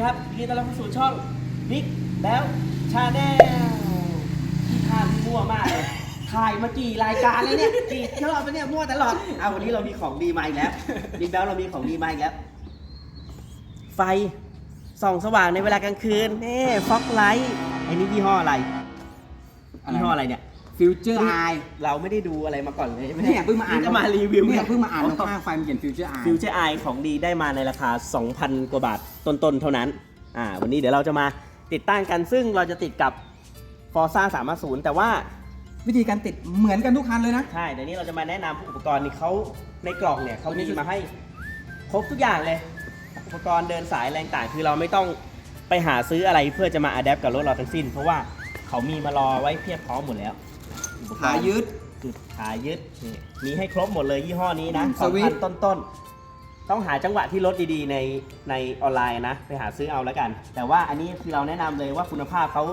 ครับยินดีต้อนรับเข้าสู่ช่องบิ๊กแล้วชาแนลที่ทานมั่วมากเลยถ่ายมากี่รายการเลยเนี่ยกี่รอบแล้วเนี่ยมั่วตลอดเอาวันนี้เรามีของดีมาอีกแล้วบิ๊กแล้วเรามีของดีมาอีกแล้ว ไฟส่องสว่างในเวลากลางคืนนี่ฟ็อกไลท์ไอ้นี่ยี่ห้ออะไรยี่ห้ออะไรเนี่ย ฟิวเจอร์ไอเราไม่ได้ดูอะไรมาก่อนเลยเนี่ยเพิ่งมาอ่านจะมารีวิวเนี่ยเพิ่งมาอ่านตรงข้างไฟมันเขียนฟิวเจอร์ไอฟิวเจอร์ไอของดีได้มาในราคา 2,000 กว่าบาทต้นๆ เท่านั้น อ่า วันนี้เดี๋ยวเราจะมาติดตั้งกันซึ่งเราจะติดกับ Forza 350 แต่ว่าวิธีการติดเหมือนกันทุกคันเลยนะ ใช่เดี๋ยวนี้เราจะมาแนะนำอุปกรณ์นี่เขาในกล่องเนี่ยเขามีมาให้ครบทุกอย่างเลย อุปกรณ์เดินสายแรงต่างคือเราไม่ต้องไปหาซื้ออะไรเพื่อจะมาอัดแอปกับรถเราทั้งสิ้น เพราะว่าเขามีมารอไว้เพียบพร้อมหมดแล้ว อุปกรณ์ขายึดจุดขายึดนี่มีให้ครบหมดเลยยี่ห้อนี้นะอืมสองสวิพัตนช์ต้นๆ ต้องหาจังหวะที่รถดีๆในในออนไลน์นะ ไปหาซื้อเอาแล้วกัน แต่ว่าอันนี้คือเราแนะนำเลยว่าคุณภาพเขา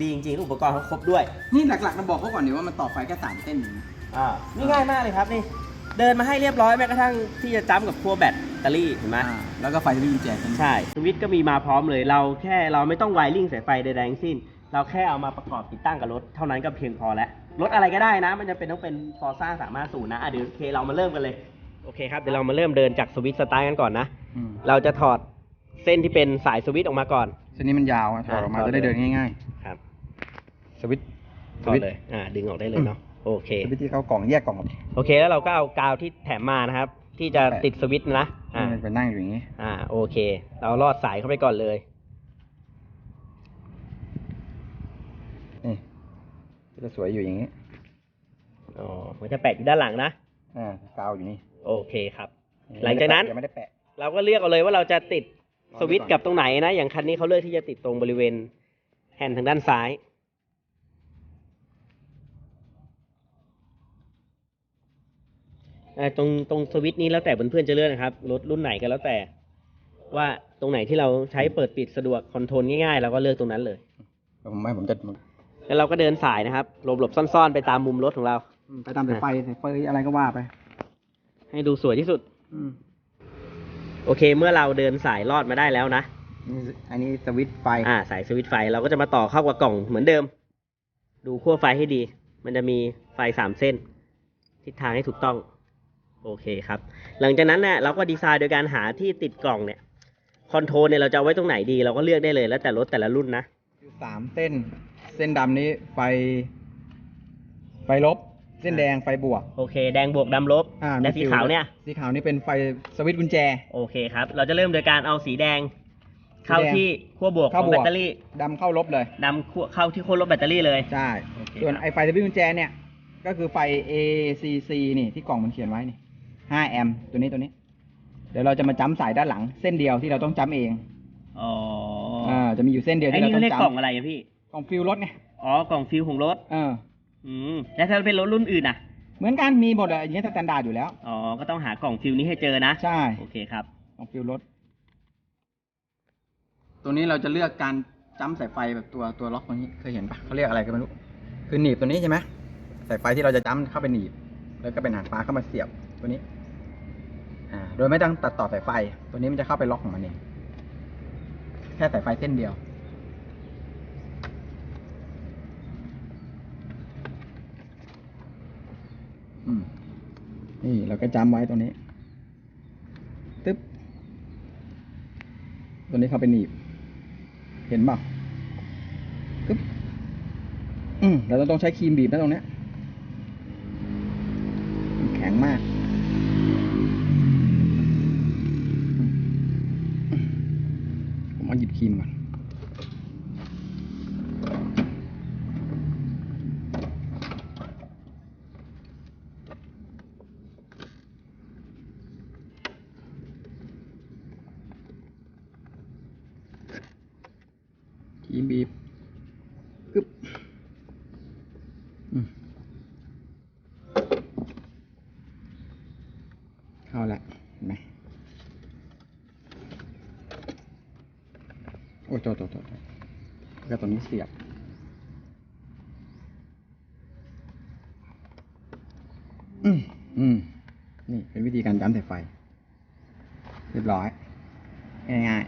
ดีจริงๆอุปกรณ์เขาครบด้วย นี่หลักๆเราบอกเขาก่อนดีว่ามันต่อไฟแค่สามเส้นเองนะอ่านี่ง่ายมากเลยครับนี่ เดินมาให้เรียบร้อยแม้กระทั่งที่จะจ้ำกับขั้วแบตเตอรี่เห็นไหม อ่าแล้วก็ไฟสวิตช์กุญแจตัวนี้ใช่สวิตช์ก็มีมาพร้อมเลย เราแค่เราไม่ต้องไวริ่งสายไฟใดๆทั้งสิ้น เราแค่เอามาประกอบติดตั้งกับรถ เท่านั้นก็เพียงพอแล้ว รถอะไรก็ได้นะ มันจะเป็นต้องเป็นฟอร์ซ่าสามารถสูนนะอะเดี๋ยวโอเคเรามาเริ่มกันเลย โอเคครับเดี๋ยวเรามาเริ่มเดินจากสวิตช์สตาร์ทกันก่อนนะ อืมเราจะถอดเส้นที่เป็นสายสวิตช์ออกมาก่อน เส้นนี้มันยาวอะถอดออกมาอะถอดจะได้เดินง่ายครับๆ สวิตช์ถอดเลยอ่าดึงออกได้เลยเนาะโอเค สวิตช์ที่เขากล่องแยกกล่องออกโอเคแล้วเราก็เอากาวที่แถมมานะครับ ที่จะติดสวิตช์นะอ่า มันไปนั่งอยู่อย่างนี้ อ่าโอเค เราลอดสายเข้าไปก่อนเลย นี่ จะสวยอยู่อย่างนี้ อ๋อมันจะแปะอยู่ด้านหลังนะ อ่ากาวอยู่นี่โอเคครับ หลังจากนั้น ยังไม่ได้แปะ เราก็เลือกเอาเลยว่าเราจะติดสวิตช์กับตรงไหนนะ อย่างคันนี้เขาเลือกที่จะติดตรงบริเวณแฮนด์ทางด้านซ้ายเอ่อตรงตรงสวิตช์นี้แล้วแต่เพื่อนๆจะเลือกนะครับ รถรุ่นไหนก็แล้วแต่ ว่าตรงไหนที่เราใช้เปิดปิดสะดวกคอนโทรลง่ายๆเราก็เลือกตรงนั้นเลย ผมไม่ผมจะ แล้วเราก็เดินสายนะครับหลบหลบๆซ่อนๆไปตามมุมรถของเราไปตามสายไฟสายไฟอะไรก็ว่าไป ให้ดูสวยที่สุด อืมโอเค เมื่อเราเดินสายลอดมาได้แล้วนะ นี่อันนี้สวิตช์ไฟ อ่าสายสวิตช์ไฟเราก็จะมาต่อเข้ากับกล่องเหมือนเดิม ดูขั้วไฟให้ดี มันจะมีไฟสามเส้น ทิศทางให้ถูกต้อง โอเคครับ หลังจากนั้นเนี่ยเราก็ดีไซน์โดยการหาที่ติดกล่องเนี่ยคอนโทรลเนี่ยเราจะเอาไว้ตรงไหนดี เราก็เลือกได้เลยแล้วแต่รถแต่ละรุ่นนะ สามเส้น เส้นดำนี้ไฟ ไฟลบ เส้นแดงไฟบวก โอเค แดงบวกดำลบอ่าและสีขาวเนี่ย สีขาวนี่เป็นไฟสวิตช์กุญแจ โอเคครับ เราจะเริ่มโดยการเอาสีแดง เข้าสีแดงที่ขั้วบวกขเข้าองบวก แบตเตอรี่ดำเข้าลบเลย ดำขั้วเข้าที่ขั้วลบแบตเตอรี่เลย ใช่ โอเคส่วนครับ ไอไฟสวิตช์กุญแจเนี่ย ก็คือไฟ ACC นี่ที่กล่องมันเขียนไว้นี่5แอมป์ตัวนี้ตัวนี้ เดี๋ยวเราจะมาจ้ำสายด้านหลัง เส้นเดียวที่เราต้องจ้ำเอง อ๋ออ่า จะมีอยู่เส้นเดียวไอ้ที่เรานี่ต้เขาองเรียกกล่องจ้ำอะไรอะพี่ กล่องฟิวรถไงอ๋อกล่องฟิวของรถ เอออืม แล้วถ้าเป็นรถรุ่นอื่นอะ เหมือนกันมีหมดอะอย่างเงี้ยสแตนดาร์ดอยู่แล้ว อ๋อ ก็ต้องหากล่องฟิวนี้ให้เจอนะ ใช่โอเคครับของฟิวรถ ตัวนี้เราจะเลือกการจ้ำสายไฟแบบตัวตัวล็อกตรงนี้เคยเห็นปะเขาเรียกอะไรก็ไม่รู้ คือหนีบตัวนี้ใช่ไหมสายไฟที่เราจะจ้ำเข้าไปหนีบ แล้วก็เป็นหางปลาเข้ามาเสียบตัวนี้ อ่า โดยไม่ต้องตัดต่อสายไฟ ตัวนี้มันจะเข้าไปล็อกของมันเอง แค่สายไฟเส้นเดียวอืมนี่เราก็จำไว้ตรงนี้ ตึ๊บ ตัวนี้เข้าไปหนีบ เห็นเปล่าตึ๊บ อืมเราต้องใช้ครีมบีบนะตรงเนี้ย แข็งมากอืมอืมผมเอาหยิบ ครีมก่อนครีมบีบกึบอืมเข้าละเห็นไหมโอ้ยโทษโทษโทษโทษ แล้วตัวนี้เสียบ อืมอืมนี่เป็นวิธีการย้ำสายไฟ เรียบร้อย ง่าย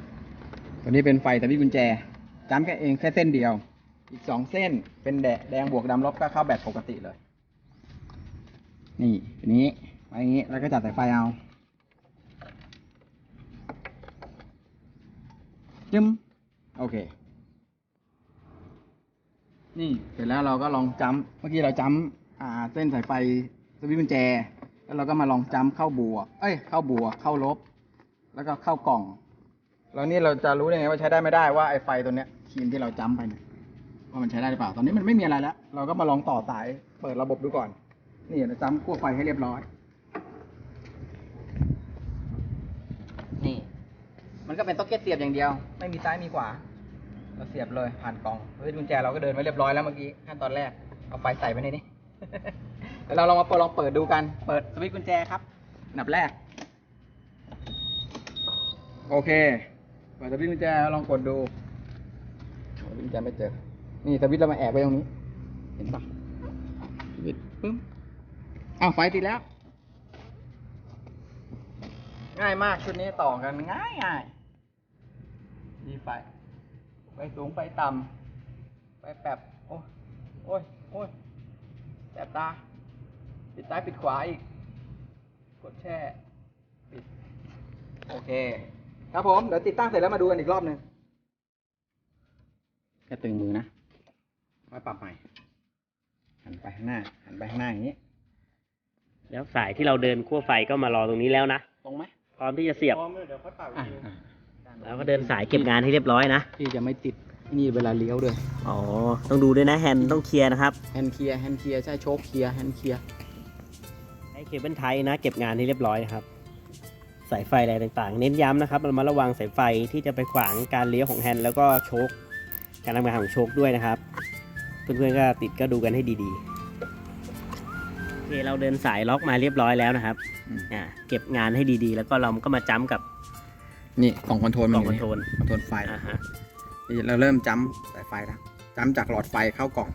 ๆ ตัวนี้เป็นไฟสวิตช์กุญแจจ้ำแค่เองแค่เส้นเดียว อีกสองเส้นเป็นแดแดงบวกดำลบก็เข้าแบตปกติเลย นี่อันนี้ไว้อย่างนี้ แล้วก็จัดสายไฟเอา จึ้มโอเค นี่เสร็จแล้วเราก็ลองจ้ำเมื่อกี้เราจ้ำอ่า เส้นสายไฟสวิตช์กุญแจ แล้วเราก็มาลองจ้ำเข้าบวก เอ้ย เข้าบวก เข้าลบ แล้วก็เข้ากล่อง แล้วนี่เราจะรู้ได้ไงว่าใช้ได้ไม่ได้ว่าไอ้ไฟตัวเนี้ยครีมที่เราจ้ำไปเนี่ยว่ามันใช้ได้หรือเปล่า ตอนนี้มันไม่มีอะไรแล้ว เราก็มาลองต่อสาย เปิดระบบดูก่อน นี่เราจ้ำขั้วไฟให้เรียบร้อย นี่ มัน ก็เป็นต็อกเก็ตเสียบอย่างเดียว ไม่มีซ้ายมีขวาเราเสียบเลยผ่านกล่องเฮ้ยกุญแจเราก็เดินไว้เรียบร้อยแล้วเมื่อกี้ขั้นตอนแรกเอาไฟใส่ไปในนี้เดี๋ยวเราลองมาเปิดลองเปิดดูกัน เปิดสวิตช์กุญแจครับอันดับแรก โอเค เปิดสวิตช์กุญแจลองกดดูสวิตช์กุญแจไม่เจอ นี่สวิตช์เรามาแอบไว้ตรงนี้ เห็นปะสวิตช์ปึ้มอ้าวไฟติดแล้ว ง่ายมากชุดนี้ต่อกันง่ายง่าย มีไฟ ไฟสูงไฟต่ำไฟแปบโอ้ยโอ้ยโอ้ยแสบตา ปิดซ้ายปิดขวาอีก กดแช่ ปิด โอเค ครับผม เดี๋ยวติดตั้งเสร็จแล้วมาดูกันอีกรอบหนึ่งแค่ตึงมือนะไว้ปรับใหม่ หันไปข้างหน้า หันไปข้างหน้าอย่างนี้ แล้วสายที่เราเดินขั้วไฟก็มารอตรงนี้แล้วนะ ตรงไหม พร้อมที่จะเสียบอะอะ แล้วก็เดินสายเก็บงานให้เรียบร้อยนะ ที่จะไม่ติดนี่เวลาเลี้ยวด้วยอ๋อ ต้องดูด้วยนะแฮนด์ต้องเคลียร์นะครับ แฮนด์เคลียร์แฮนด์เคลียร์ใช่โชคเคลียร์แฮนด์เคลียร์ใช้เคเบิลไทยนะ เก็บงานให้เรียบร้อยนะครับ สายไฟอะไรต่างๆ เน้นย้ำนะครับเรามาระวังสายไฟที่จะไปขวางการเลี้ยวของแฮนด์แล้วก็โชคการทำงานของโชคด้วยนะครับ เพื่อนๆก็ติดก็ดูกันให้ดีๆโอเคเราเดินสายล็อกมาเรียบร้อยแล้วนะครับอืมอ่าเก็บงานให้ดีๆ แล้วก็เราก็มาจ้ำกับ นี่กล่องคอนโทรลกมัล่นองคอนโทรลคอนโทรลไฟอ่าฮะนี่เราเริ่มจ้ำสายไฟแล้วจ้ำจากหลอดไฟเข้ากล่อง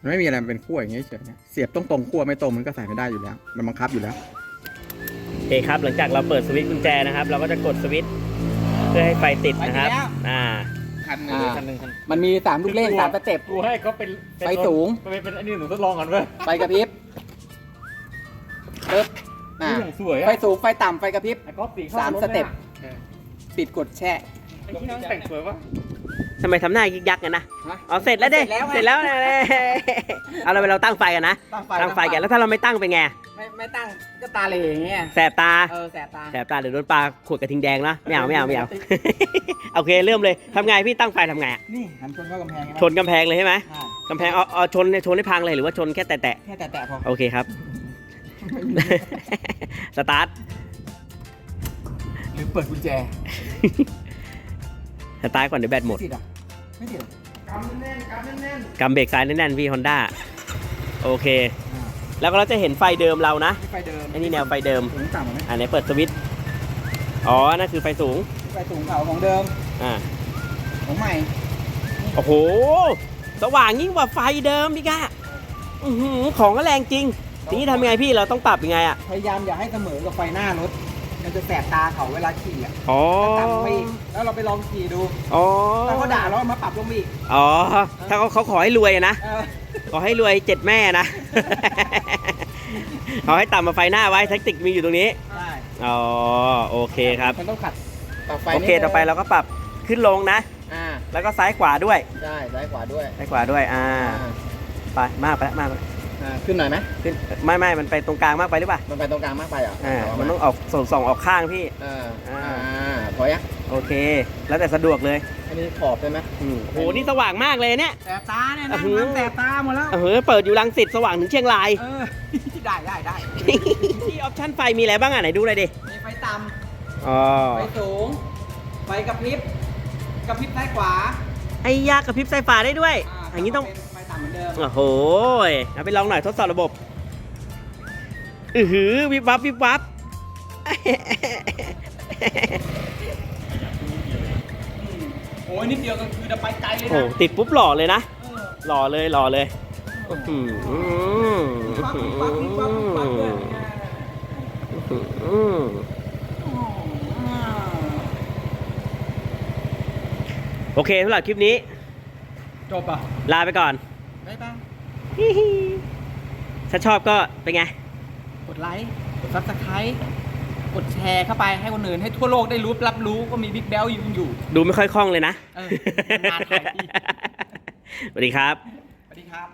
มันไม่มีอะไรมันเป็นขั้วอย่างเงี้ยเฉยๆเนี่ยเสียบตรงตรงๆขั้วไม่ตรงมันก็ใส่ไม่ได้อยู่แล้ว มันบังคับอยู่แล้ว โอเคครับ หลังจากเราเปิดสวิตช์กุญแจนะครับ เราก็จะกดสวิตช์เพื่อให้ไฟติดนะครับไฟติดแล้ว อ่า คันหนึ่งอ่า คันหนึ่งคัน มันมีสามลูกเล่นสามสเต็ป กูให้เขาเป็นไฟสูงเป็นเป็นอันนี้หนูทดลองก่อนเว้ย ไฟกระพริบปึ๊บ อ่าอย่างสวยไฟอะสูงไฟต่ำไฟกระพริบ ไอ้ก๊อฟสีเข้าสามรถสเต็ป นี่ยปิดกดแช่ ไอ้ที่นั่งแต่งสวยวะทำไมทำหน้ายิกยักกันนะฮะอ๋อเสร็จแล้วเด้เสร็จแล้วไง เสร็จแล้วเนี่ยเอาเราไปเราตั้งไฟกันนะตั้งไฟตั้งไฟกันแล้วถ้าเราไม่ตั้งเป็นไงไม่ไม่ตั้งก็ตาเหลอย่างเงี้ย แสบตา เออแสบตา แสบตาเดี๋ยวโดนปลาขวดกระทิงแดงนะไม่เอาไม่เอาไม่เอา โอเคเริ่มเลยทำไงพี่ตั้งไฟทำไงอะนี่หันชนเข้ากำแพงชนกำแพงเลยใช่ไหมใช่กำแพงเอาเอาชนชนให้พังเลยหรือว่าชนแค่แตะแค่แตะๆพอๆโอเคครับ สตาร์ทหรือเปิดกุญแจสตาร์ทก่อนเดี๋ยวแบตหมดไติดอะไม่ติดเหรอกำแน่นๆกำแน่นกำเบรกซ้ายแน่นๆพี่ฮอนด้าโอเคอ่าแล้วก็เราจะเห็นไฟเดิมเรานะนี่ไฟเดิมไอ้นี่แนวไฟเดิม สูงต่ำไหมอ่าไหนเปิดสวิตช์อ๋อ นั่นคือไฟสูง ไฟสูงเขาของเดิมอ่า ของใหม่โอ้โห สว่างยิ่งกว่าไฟเดิมพี่กะอื้อหือของก็แรงจริง ทีนี้ทำยังไงพี่เราต้องปรับยังไงอะพยายามอย่าให้เสมอกับไฟหน้ารถ มันจะแสบตาเขาเวลาขี่อะอ๋อต่ำไปอีกแล้วเราไปลองขี่ดูอ๋อถ้าเขาด่าเราเอามาปรับลงมาอีกอ๋อถ้าเขาเขาขอให้รวยอะนะเออขอให้รวยเจ็ดแม่นะขอให้ต่ำมาไฟหน้าไว้แท็กติกมีอยู่ตรงนี้ใช่อ๋อโอเคครับมันต้องขัดปรับไฟโอเคต่อไปเราก็ปรับขึ้นลงนะอ่าแล้วก็ซ้ายขวาด้วยใช่ซ้ายขวาด้วยซ้ายขวาด้วยอ่าอ่าไปมากไปแล้วมากไปแล้ว อ่าขึ้นหน่อยไหมขึ้นไม่ไม่มันไปตรงกลางมากไปหรือเปล่ามันไปตรงกลางมากไปเหรออ่าเามันต้องออกส่งส่องออกข้างพี่อ่าอ่าอ่าพอยังโอเค แล้วแต่สะดวกเลยอันนี้ขอบใช่ไหมอืมโหนี่สว่างมากเลยเนี่ย แสบตาเนี่ยอื้นะอหือ มันแสบตาหมดแล้ว เออเปิดอยู่รังสิตสว่างถึงเชียงราย เออ ได้ได้ได้ที่ออปชั่นไฟมีอะไรบ้างอะไหนดูเลยดิมีไฟต่อ๋อำ ไฟสูง ไฟกระพริบ กระพริบซ้ายขวาไอ้ยากระพริบไฟฟ้าได้ด้วยอย่างนี้ต้อง เป็นไฟต่ำเห มือนเดิมโอ้โหเอาไปลองหน่อยทดสอบระบบ อือหือวิบวับวิบวับโอ้ยนิดเดียวก็คือจะไปไกลเลยโอ้นะโหติดปุ๊บหล่อเลยนะ เออหล่อเลยหล่อเลยอื้อหือปั๊บปั๊บปั๊บปั๊บปั๊บด้วยอื้อหือโอเคสำหรับคลิปนี้ จบอะ ลาไปก่อน บ๊ายบายถ้าชอบก็เป็นไง กดไลค์ กดซับสไครต์กดแชร์เข้าไปให้คนอื่นให้ทั่วโลกได้รู้รับรู้ว่ามีบิ๊กแบลอยู่อยู่ดูไม่ค่อยคล่องเลยนะเออนานๆถ่ายทีสวัสดีครับ สวัสดีครับ